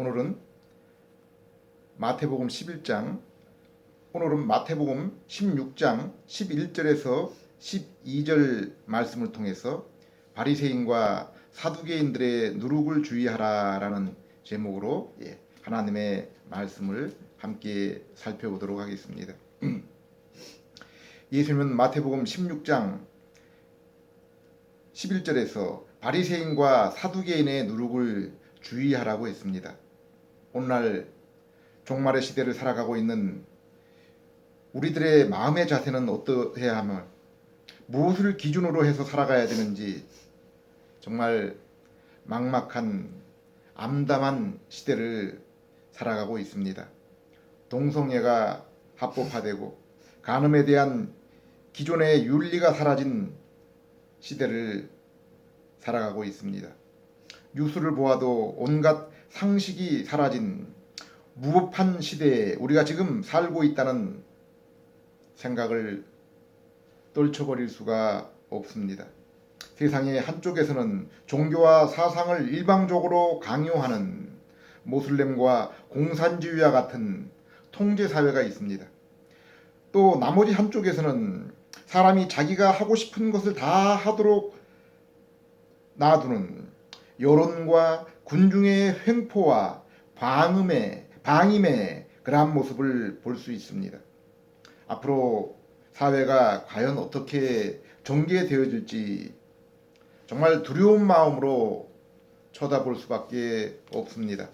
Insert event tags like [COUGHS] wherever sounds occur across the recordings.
오늘은 마태복음 11장 오늘은 마태복음 16장 11절에서 12절 말씀을 통해서 바리새인과 사두개인들의 누룩을 주의하라라는 제목으로 예, 하나님의 말씀을 함께 살펴보도록 하겠습니다. [CLEARS THROAT] 예수님은 마태복음 16장 11절에서 바리새인과 사두개인의 누룩을 주의하라고 했습니다. 오늘날 종말의 시대를 살아가고 있는 우리들의 마음의 자세는 어떠해야 하며 무엇을 기준으로 해서 살아가야 되는지 정말 막막한 암담한 시대를 살아가고 있습니다. 동성애가 합법화되고 간음에 대한 기존의 윤리가 사라진 시대를 살아가고 있습니다. 뉴스를 보아도 온갖 상식이 사라진 무법한 시대에 우리가 지금 살고 있다는 생각을 떨쳐버릴 수가 없습니다. 세상의 한쪽에서는 종교와 사상을 일방적으로 강요하는 모슬렘과 공산주의와 같은 통제 사회가 있습니다. 또 나머지 한쪽에서는 사람이 자기가 하고 싶은 것을 다 하도록 놔두는 여론과 군중의 횡포와 방음의 방임의 그러한 모습을 볼 수 있습니다. 앞으로 사회가 과연 어떻게 전개되어질지 정말 두려운 마음으로 쳐다볼 수밖에 없습니다.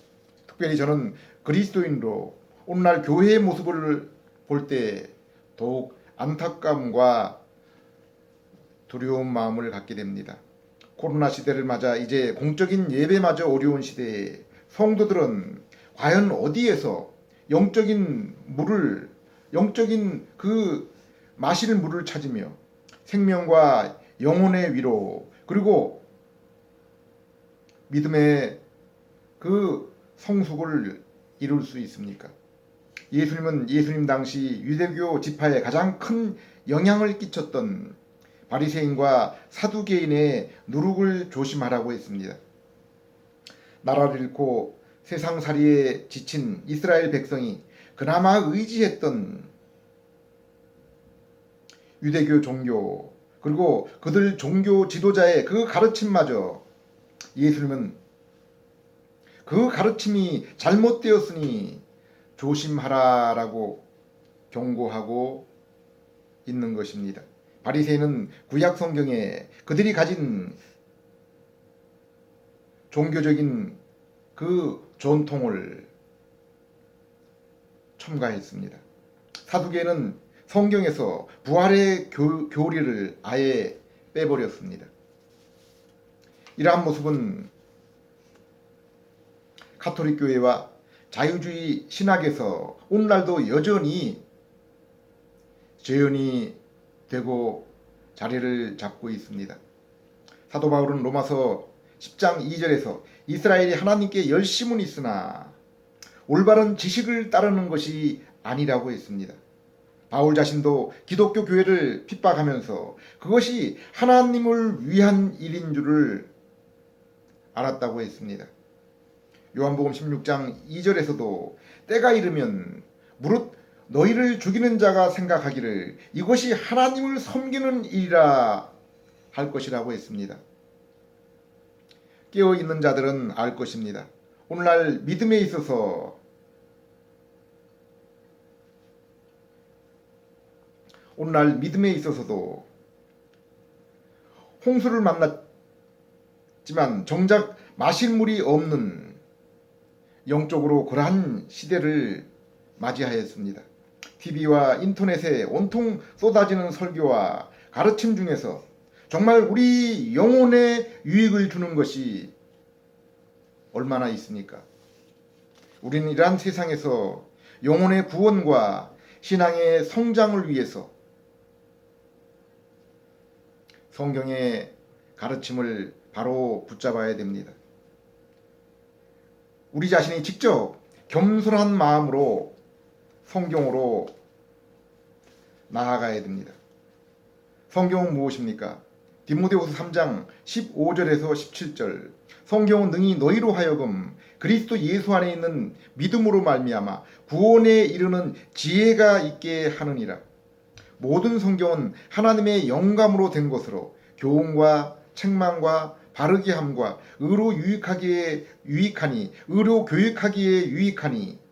특별히 저는 그리스도인으로 오늘날 교회의 모습을 볼 때 더욱 안타까움과 두려운 마음을 갖게 됩니다. 코로나 시대를 맞아 이제 공적인 예배마저 어려운 시대에 성도들은 과연 어디에서 영적인 물을 영적인 그 마실 물을 찾으며 생명과 영혼의 위로 그리고 믿음의 그 성숙을 이룰 수 있습니까? 예수님은 예수님 당시 유대교 지파에 가장 큰 영향을 끼쳤던 바리새인과 사두개인의 누룩을 조심하라고 했습니다. 나라를 잃고 세상살이에 지친 이스라엘 백성이 그나마 의지했던 유대교 종교 그리고 그들 종교 지도자의 그 가르침마저 예수님은 그 가르침이 잘못되었으니 조심하라라고 경고하고 있는 것입니다. 바리새인은 구약 성경에 그들이 가진 종교적인 그 전통을 첨가했습니다. 사두개는 성경에서 부활의 교, 교리를 아예 빼버렸습니다. 이러한 모습은 카톨릭 교회와 자유주의 신학에서 오늘날도 여전히 재현이 되고 자리를 잡고 있습니다. 사도 바울은 로마서 10장 2절에서 이스라엘이 하나님께 열심은 있으나 올바른 지식을 따르는 것이 아니라고 했습니다. 바울 자신도 기독교 교회를 핍박하면서 그것이 하나님을 위한 일인 줄을 알았다고 했습니다. 요한복음 16장 2절에서도 때가 이르면 무릇 너희를 죽이는 자가 생각하기를 이것이 하나님을 섬기는 일이라 할 것이라고 했습니다. 깨어 있는 자들은 알 것입니다. 오늘날 믿음에 있어서 오늘날 믿음에 있어서도 홍수를 만났지만 정작 마실 물이 없는 영적으로 그러한 시대를 맞이하였습니다. TV와 인터넷에 온통 쏟아지는 설교와 가르침 중에서 정말 우리 영혼에 유익을 주는 것이 얼마나 있습니까? 우리는 이러한 세상에서 영혼의 구원과 신앙의 성장을 위해서 성경의 가르침을 바로 붙잡아야 됩니다. 우리 자신이 직접 겸손한 마음으로 성경으로 나아가야 됩니다. 성경은 무엇입니까? 디모데후서 3장 15절에서 17절 성경은 능히 너희로 하여금 그리스도 예수 안에 있는 믿음으로 말미암아 구원에 이르는 지혜가 있게 하느니라. 모든 성경은 하나님의 영감으로 된 것으로 교훈과 책망과 바르게 함과 의로 유익하기에 유익하니 의로 교육하기에 유익하니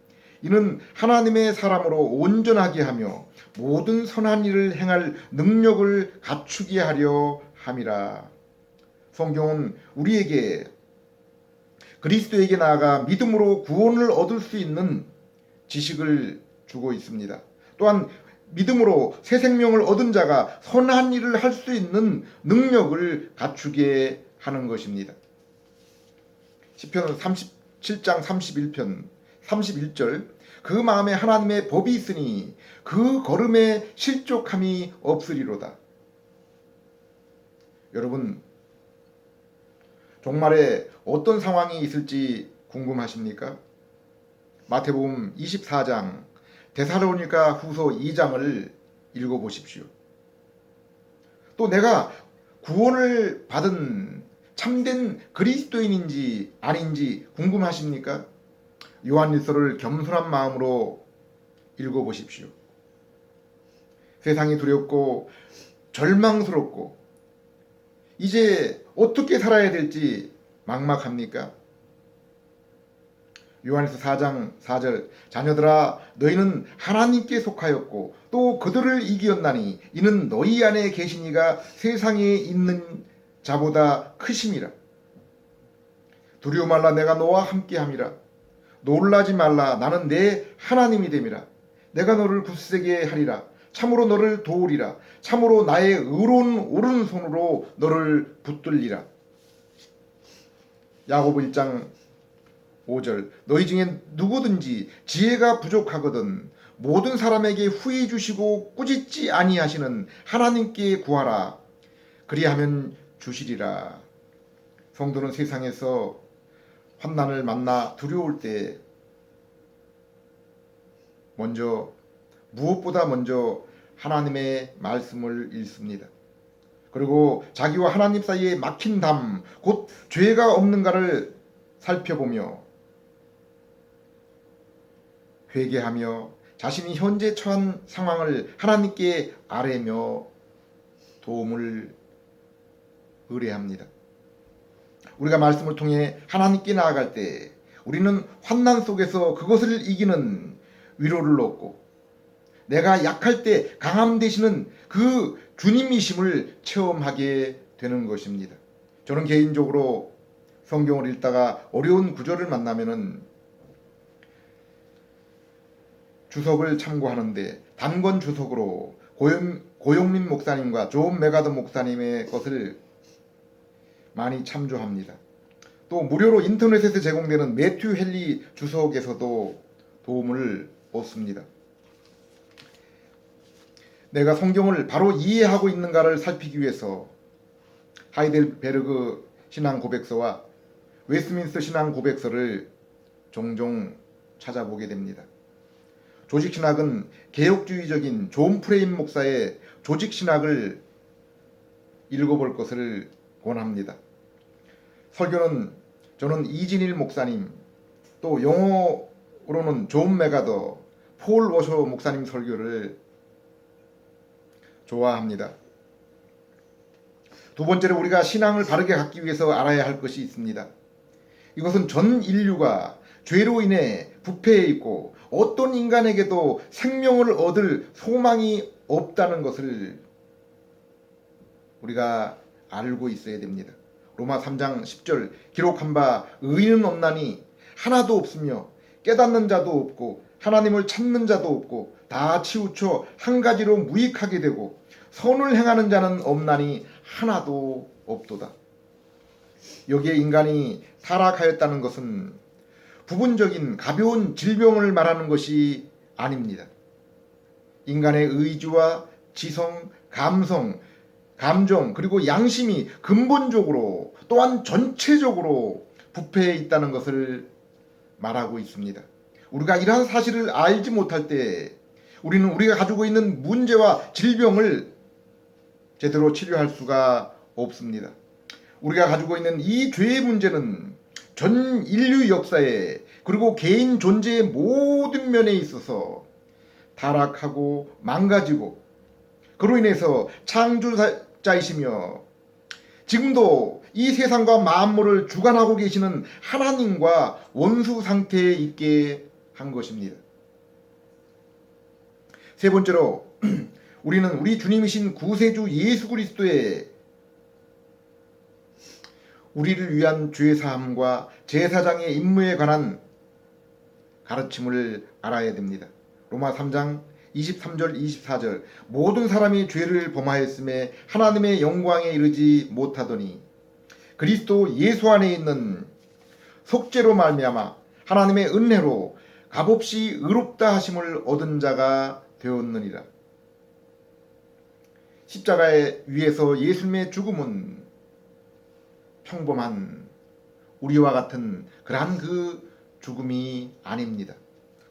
이는 하나님의 사람으로 온전하게 하며 모든 선한 일을 행할 능력을 갖추게 하려 함이라. 성경은 우리에게 그리스도에게 나아가 믿음으로 구원을 얻을 수 있는 지식을 주고 있습니다. 또한 믿음으로 새 생명을 얻은 자가 선한 일을 할 수 있는 능력을 갖추게 하는 것입니다. 시편 37장 31편 31절 그 마음에 하나님의 법이 있으니 그 걸음에 실족함이 없으리로다. 여러분 종말에 어떤 상황이 있을지 궁금하십니까? 마태복음 24장 데살로니가 후서 2장을 읽어 보십시오. 또 내가 구원을 받은 참된 그리스도인인지 아닌지 궁금하십니까? 요한일서를 겸손한 마음으로 읽어 보십시오. 세상이 두렵고 절망스럽고 이제 어떻게 살아야 될지 막막합니까? 요한에서 4장 4절 자녀들아 너희는 하나님께 속하였고 또 그들을 이기었나니 이는 너희 안에 계신 이가 세상에 있는 자보다 크심이라 두려워 말라 내가 너와 함께 함이라 놀라지 말라. 나는 내 하나님이 됨이라. 내가 너를 굳세게 하리라. 참으로 너를 도우리라. 참으로 나의 의로운 오른손으로 너를 붙들리라. 야고보 1장 5절. 너희 중에 누구든지 지혜가 부족하거든 모든 사람에게 후히 주시고 꾸짖지 아니하시는 하나님께 구하라. 그리하면 주시리라. 성도는 세상에서 환난을 만나 두려울 때 먼저 무엇보다 먼저 하나님의 말씀을 읽습니다. 그리고 자기와 하나님 사이에 막힌 담, 곧 죄가 없는가를 살펴보며 회개하며 자신이 현재 처한 상황을 하나님께 아뢰며 도움을 의뢰합니다. 우리가 말씀을 통해 하나님께 나아갈 때 우리는 환난 속에서 그것을 이기는 위로를 얻고 내가 약할 때 강함 되시는 그 주님이심을 체험하게 되는 것입니다. 저는 개인적으로 성경을 읽다가 어려운 구절을 만나면은 주석을 참고하는데 단권 주석으로 고용, 고용민 목사님과 존 메가더 목사님의 것을 많이 참조합니다. 또 무료로 인터넷에서 제공되는 매튜 헨리 주석에서도 도움을 얻습니다. 내가 성경을 바로 이해하고 있는가를 살피기 위해서 하이델베르그 신앙 고백서와 웨스민스터 신앙 고백서를 종종 찾아보게 됩니다. 조직 신학은 개혁주의적인 존 프레임 목사의 조직 신학을 읽어볼 것을 권합니다. 설교는 저는 이진일 목사님, 또 영어로는 존 메가더, 폴 워셔 목사님 설교를 좋아합니다. 두 번째로 우리가 신앙을 바르게 갖기 위해서 알아야 할 것이 있습니다. 이것은 전 인류가 죄로 인해 부패해 있고 어떤 인간에게도 생명을 얻을 소망이 없다는 것을 우리가 알고 있어야 됩니다. 로마 3장 10절 기록한 바 의인은 없나니 하나도 없으며 깨닫는 자도 없고 하나님을 찾는 자도 없고 다 치우쳐 한 가지로 무익하게 되고 선을 행하는 자는 없나니 하나도 없도다. 여기에 인간이 타락하였다는 것은 부분적인 가벼운 질병을 말하는 것이 아닙니다. 인간의 의지와 지성, 감성, 감정, 그리고 양심이 근본적으로 또한 전체적으로 부패해 있다는 것을 말하고 있습니다. 우리가 이러한 사실을 알지 못할 때 우리는 우리가 가지고 있는 문제와 질병을 제대로 치료할 수가 없습니다. 우리가 가지고 있는 이 죄의 문제는 전 인류 역사에 그리고 개인 존재의 모든 면에 있어서 타락하고 망가지고 그로 인해서 창조 자이시며 지금도 이 세상과 만물을 주관하고 계시는 하나님과 원수 상태에 있게 한 것입니다. 세 번째로 [CLEARS THROAT] 우리는 우리 주님이신 구세주 예수 그리스도의 우리를 위한 죄 사함과 제사장의 임무에 관한 가르침을 알아야 됩니다. 로마 3장 23절 24절 모든 사람이 죄를 범하였음에 하나님의 영광에 이르지 못하더니 그리스도 예수 안에 있는 속죄로 말미암아 하나님의 은혜로 값없이 의롭다 하심을 얻은 자가 되었느니라. 십자가에 위에서 예수님의 죽음은 평범한 우리와 같은 그러한 그 죽음이 아닙니다.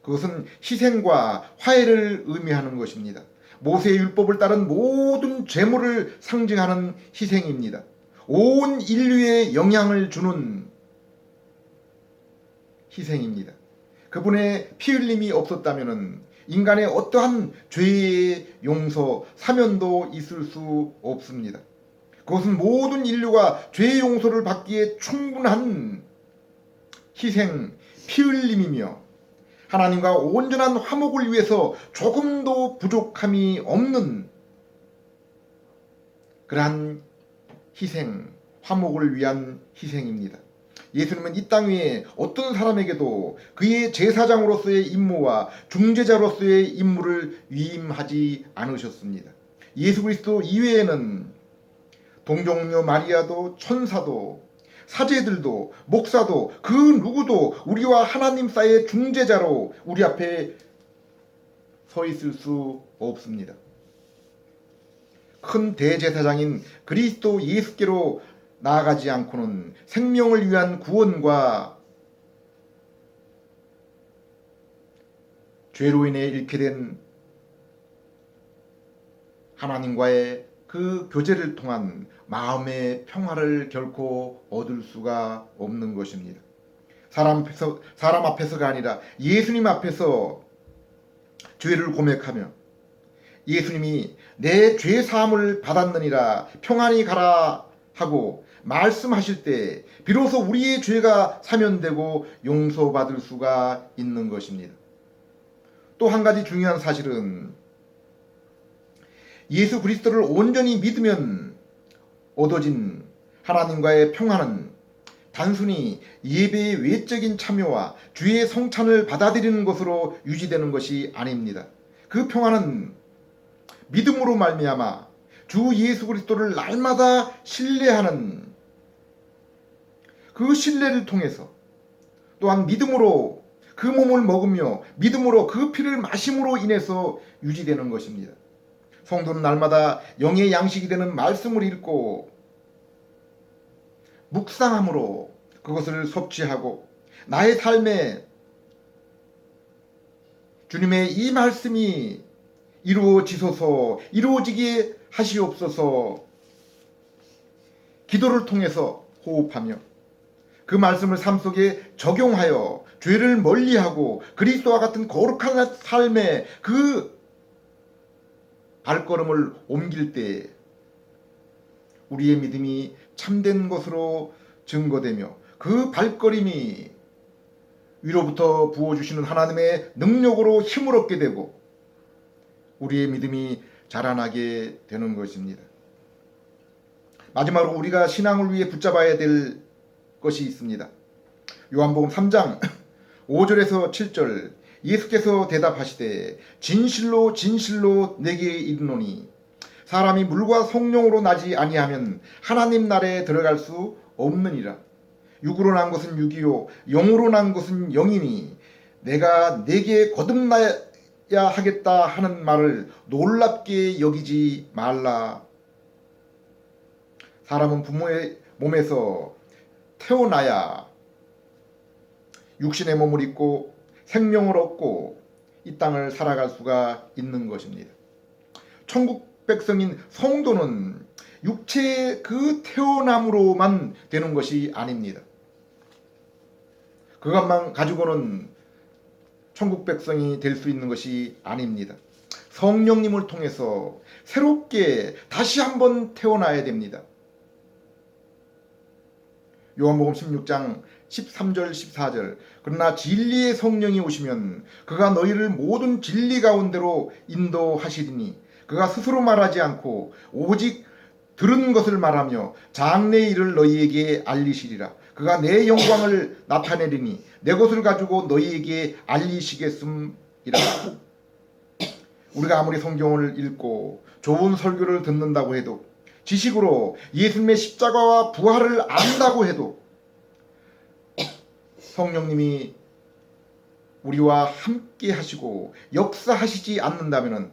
그것은 희생과 화해를 의미하는 것입니다. 모세의 율법을 따른 모든 죄물을 상징하는 희생입니다. 온 인류에 영향을 주는 희생입니다. 그분의 피 흘림이 없었다면 인간의 어떠한 죄의 용서, 사면도 있을 수 없습니다. 그것은 모든 인류가 죄의 용서를 받기에 충분한 희생, 피 흘림이며 하나님과 온전한 화목을 위해서 조금도 부족함이 없는 그러한 희생, 화목을 위한 희생입니다. 예수님은 이 땅 위에 어떤 사람에게도 그의 제사장으로서의 임무와 중재자로서의 임무를 위임하지 않으셨습니다. 예수 그리스도 이외에는 동정녀 마리아도 천사도 사제들도 목사도 그 누구도 우리와 하나님 사이의 중재자로 우리 앞에 서 있을 수 없습니다. 큰 대제사장인 그리스도 예수께로 나아가지 않고는 생명을 위한 구원과 죄로 인해 잃게 된 하나님과의 그 교제를 통한 마음의 평화를 결코 얻을 수가 없는 것입니다. 사람 앞에서 사람 앞에서가 아니라 예수님 앞에서 죄를 고백하며 예수님이 내 죄 사함을 받았느니라 평안히 가라 하고 말씀하실 때 비로소 우리의 죄가 사면되고 용서받을 수가 있는 것입니다. 또 한 가지 중요한 사실은 예수 그리스도를 온전히 믿으면 얻어진 하나님과의 평화는 단순히 예배의 외적인 참여와 주의 성찬을 받아들이는 것으로 유지되는 것이 아닙니다. 그 평화는 믿음으로 말미암아 주 예수 그리스도를 날마다 신뢰하는 그 신뢰를 통해서 또한 믿음으로 그 몸을 먹으며 믿음으로 그 피를 마심으로 인해서 유지되는 것입니다. 성도는 날마다 영의 양식이 되는 말씀을 읽고 묵상함으로 그것을 섭취하고 나의 삶에 주님의 이 말씀이 이루어지소서 이루어지게 하시옵소서 기도를 통해서 호흡하며 그 말씀을 삶 속에 적용하여 죄를 멀리하고 그리스도와 같은 거룩한 삶의 그 발걸음을 옮길 때 우리의 믿음이 참된 것으로 증거되며 그 발걸음이 위로부터 부어주시는 하나님의 능력으로 힘을 얻게 되고 우리의 믿음이 자라나게 되는 것입니다. 마지막으로 우리가 신앙을 위해 붙잡아야 될 것이 있습니다. 요한복음 3장 5절에서 7절 예수께서 대답하시되 진실로 진실로 내게 이르노니 사람이 물과 성령으로 나지 아니하면 하나님 나라에 들어갈 수 없느니라. 육으로 난 것은 육이요 영으로 난 것은 영이니 내가 내게 거듭나야 하겠다 하는 말을 놀랍게 여기지 말라. 사람은 부모의 몸에서 태어나야 육신의 몸을 입고 생명을 얻고 이 땅을 살아갈 수가 있는 것입니다. 천국 백성인 성도는 육체의 그 태어남으로만 되는 것이 아닙니다. 그것만 가지고는 천국 백성이 될 수 있는 것이 아닙니다. 성령님을 통해서 새롭게 다시 한번 태어나야 됩니다. 요한복음 16장 13절 14절. 그러나 진리의 성령이 오시면 그가 너희를 모든 진리 가운데로 인도하시리니 그가 스스로 말하지 않고 오직 들은 것을 말하며 장래 일을 너희에게 알리시리라. 그가 내 영광을 [COUGHS] 나타내리니 내 것을 가지고 너희에게 알리시겠음이라. [COUGHS] 우리가 아무리 성경을 읽고 좋은 설교를 듣는다고 해도 지식으로 예수님의 십자가와 부활을 안다고 해도 성령님이 우리와 함께 하시고 역사하시지 않는다면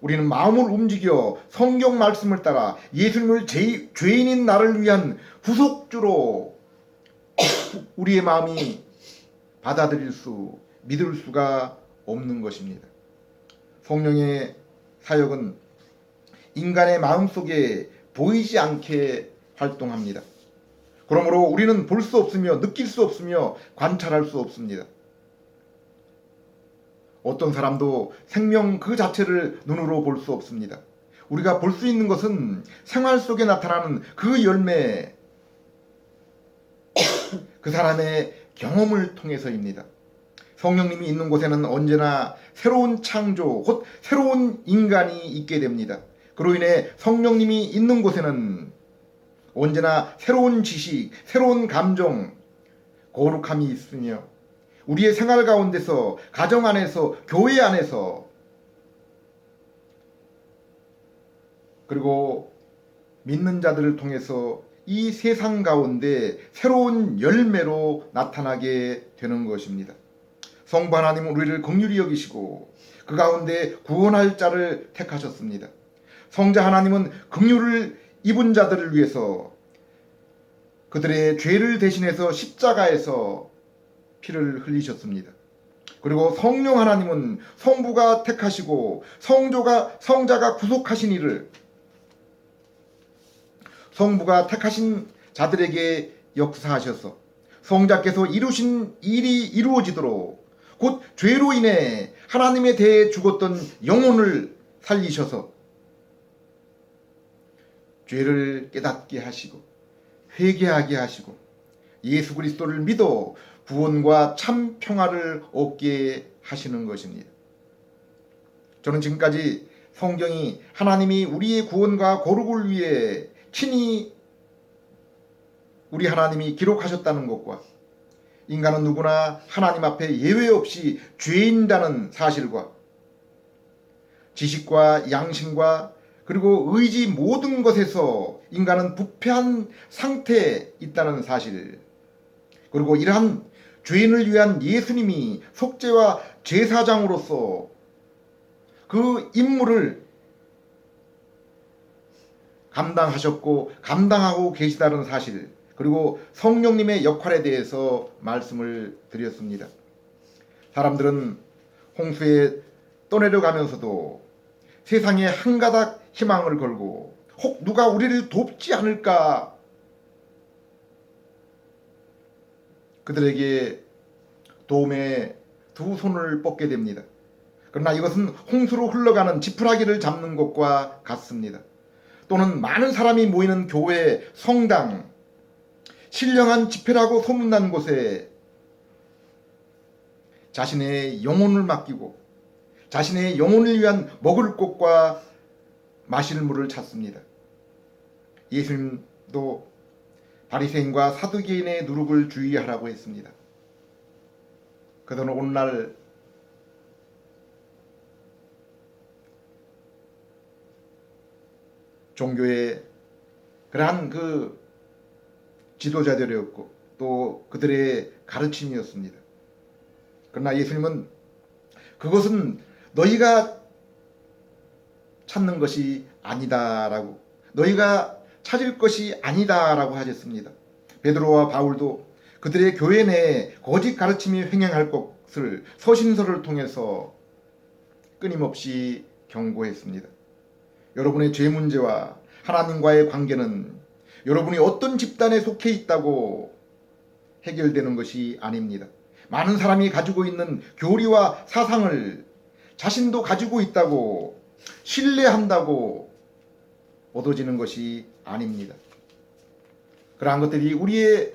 우리는 마음을 움직여 성경 말씀을 따라 예수님을 제, 죄인인 나를 위한 후속주로 [COUGHS] 우리의 마음이 받아들일 수, 믿을 수가 없는 것입니다. 성령의 사역은 인간의 마음속에 보이지 않게 활동합니다. 그러므로 우리는 볼 수 없으며 느낄 수 없으며 관찰할 수 없습니다. 어떤 사람도 생명 그 자체를 눈으로 볼 수 없습니다. 우리가 볼 수 있는 것은 생활 속에 나타나는 그 열매, [COUGHS] 그 사람의 경험을 통해서입니다. 성령님이 있는 곳에는 언제나 새로운 창조, 곧 새로운 인간이 있게 됩니다. 그로 인해 성령님이 있는 곳에는 언제나 새로운 지식, 새로운 감정, 거룩함이 있으며 우리의 생활 가운데서 가정 안에서 교회 안에서 그리고 믿는 자들을 통해서 이 세상 가운데 새로운 열매로 나타나게 되는 것입니다. 성부 하나님은 우리를 긍휼히 여기시고 그 가운데 구원할 자를 택하셨습니다. 성자 하나님은 긍휼을 입은 자들을 위해서 그들의 죄를 대신해서 십자가에서 피를 흘리셨습니다. 그리고 성령 하나님은 성부가 택하시고 성조가 성자가 구속하신 이를 성부가 택하신 자들에게 역사하셔서 성자께서 이루신 일이 이루어지도록 곧 죄로 인해 하나님에 대해 죽었던 영혼을 살리셔서 죄를 깨닫게 하시고 회개하게 하시고 예수 그리스도를 믿어 구원과 참 평화를 얻게 하시는 것입니다. 저는 지금까지 성경이 하나님이 우리의 구원과 거룩을 위해 친히 우리 하나님이 기록하셨다는 것과 인간은 누구나 하나님 앞에 예외 없이 죄인다는 사실과 지식과 양심과 그리고 의지 모든 것에서 인간은 부패한 상태에 있다는 사실 그리고 이러한 죄인을 위한 예수님이 속죄와 제사장으로서 그 임무를 감당하셨고 감당하고 계시다는 사실 그리고 성령님의 역할에 대해서 말씀을 드렸습니다. 사람들은 홍수에 떠내려가면서도 세상에 한 가닥 희망을 걸고 혹 누가 우리를 돕지 않을까 그들에게 도움에 두 손을 뻗게 됩니다. 그러나 이것은 홍수로 흘러가는 지푸라기를 잡는 것과 같습니다. 또는 많은 사람이 모이는 교회, 성당, 신령한 집회라고 소문난 곳에 자신의 영혼을 맡기고 자신의 영혼을 위한 먹을 것과 마실 물을 찾습니다. 예수님도 바리새인과 사두개인의 누룩을 주의하라고 했습니다. 그들은 오늘날 종교의 그러한 그 지도자들이었고 또 그들의 가르침이었습니다. 그러나 예수님은 그것은 너희가 찾는 것이 아니다라고 너희가 찾을 것이 아니다라고 하셨습니다. 베드로와 바울도 그들의 교회 내에 거짓 가르침이 횡행할 것을 서신서를 통해서 끊임없이 경고했습니다. 여러분의 죄 문제와 하나님과의 관계는 여러분이 어떤 집단에 속해 있다고 해결되는 것이 아닙니다. 많은 사람이 가지고 있는 교리와 사상을 자신도 가지고 있다고 신뢰한다고 얻어지는 것이 아닙니다. 그러한 것들이 우리의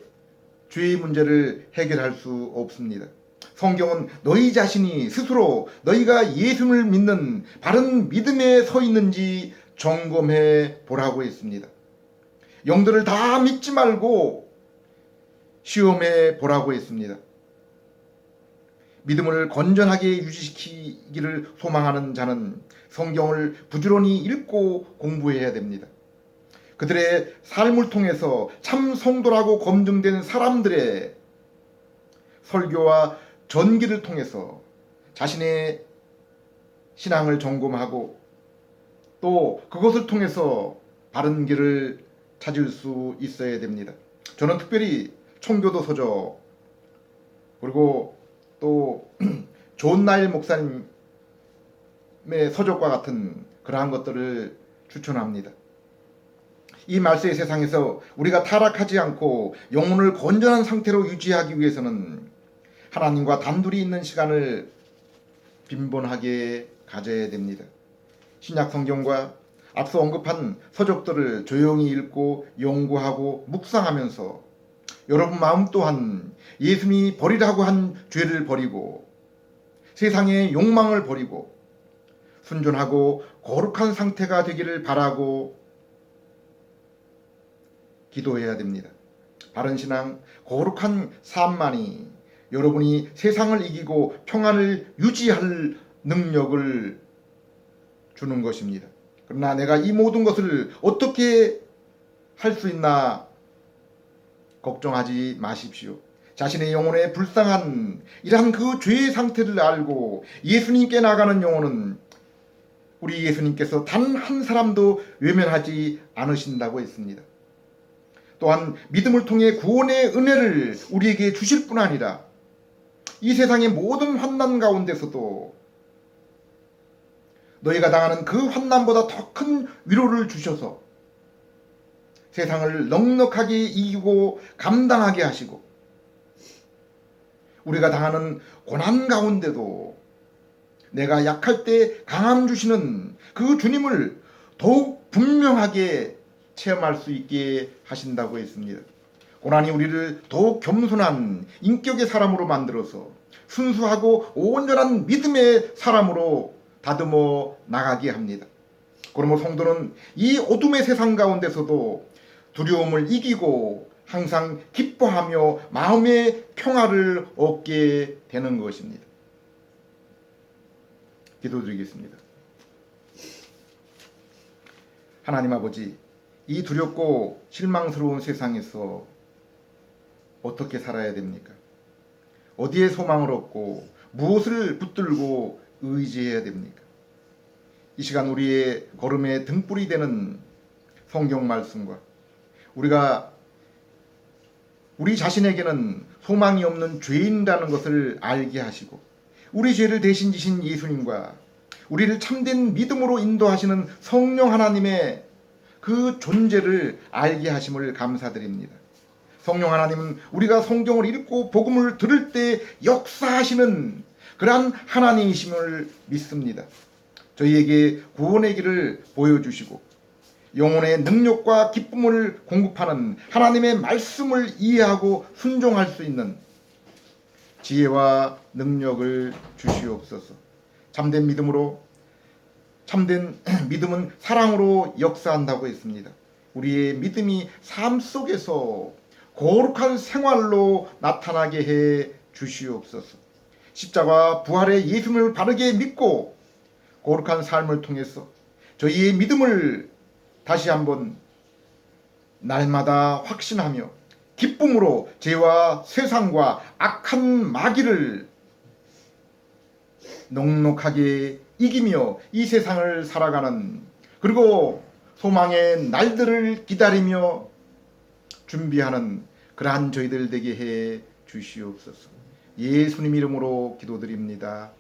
죄의 문제를 해결할 수 없습니다. 성경은 너희 자신이 스스로 너희가 예수를 믿는 바른 믿음에 서 있는지 점검해 보라고 했습니다. 영들을 다 믿지 말고 시험해 보라고 했습니다. 믿음을 건전하게 유지시키기를 소망하는 자는 성경을 부지런히 읽고 공부해야 됩니다. 그들의 삶을 통해서 참 성도라고 검증된 사람들의 설교와 전기를 통해서 자신의 신앙을 점검하고 또 그것을 통해서 바른 길을 찾을 수 있어야 됩니다. 저는 특별히 청교도 서적 그리고 또 [CLEARS THROAT] 존 나일 목사님의 서적과 같은 그러한 것들을 추천합니다. 이 말세의 세상에서 우리가 타락하지 않고 영혼을 건전한 상태로 유지하기 위해서는 하나님과 단둘이 있는 시간을 빈번하게 가져야 됩니다. 신약 성경과 앞서 언급한 서적들을 조용히 읽고 연구하고 묵상하면서 여러분 마음 또한 예수님이 버리라고 한 죄를 버리고 세상의 욕망을 버리고 순전하고 거룩한 상태가 되기를 바라고 기도해야 됩니다. 바른 신앙, 거룩한 삶만이 여러분이 세상을 이기고 평안을 유지할 능력을 주는 것입니다. 그러나 내가 이 모든 것을 어떻게 할 수 있나 걱정하지 마십시오. 자신의 영혼의 불쌍한 이러한 그 죄의 상태를 알고 예수님께 나가는 영혼은 우리 예수님께서 단 한 사람도 외면하지 않으신다고 했습니다. 또한 믿음을 통해 구원의 은혜를 우리에게 주실 뿐 아니라 이 세상의 모든 환난 가운데서도 너희가 당하는 그 환난보다 더 큰 위로를 주셔서 세상을 넉넉하게 이기고 감당하게 하시고 우리가 당하는 고난 가운데도 내가 약할 때 강함 주시는 그 주님을 더욱 분명하게 체험할 수 있게 하신다고 했습니다. 고난이 우리를 더욱 겸손한 인격의 사람으로 만들어서 순수하고 온전한 믿음의 사람으로 다듬어 나가게 합니다. 그러므로 성도는 이 어둠의 세상 가운데서도 두려움을 이기고 항상 기뻐하며 마음의 평화를 얻게 되는 것입니다. 기도드리겠습니다. 하나님 아버지, 이 두렵고 실망스러운 세상에서 어떻게 살아야 됩니까? 어디에 소망을 얻고 무엇을 붙들고 의지해야 됩니까? 이 시간 우리의 걸음의 등불이 되는 성경 말씀과 우리가 우리 자신에게는 소망이 없는 죄인이라는 것을 알게 하시고 우리 죄를 대신 지신 예수님과 우리를 참된 믿음으로 인도하시는 성령 하나님의 그 존재를 알게 하심을 감사드립니다. 성령 하나님은 우리가 성경을 읽고 복음을 들을 때 역사하시는 그러한 하나님이심을 믿습니다. 저희에게 구원의 길을 보여주시고 영혼의 능력과 기쁨을 공급하는 하나님의 말씀을 이해하고 순종할 수 있는 지혜와 능력을 주시옵소서. 참된 믿음으로 참된 [CLEARS THROAT] 믿음은 사랑으로 역사한다고 했습니다. 우리의 믿음이 삶 속에서 거룩한 생활로 나타나게 해 주시옵소서. 십자가 부활의 예수님을 바르게 믿고 거룩한 삶을 통해서 저희의 믿음을 다시 한번 날마다 확신하며 기쁨으로 죄와 세상과 악한 마귀를 넉넉하게 이기며 이 세상을 살아가는 그리고 소망의 날들을 기다리며 준비하는 그러한 저희들 되게 해 주시옵소서. 예수님 이름으로 기도드립니다.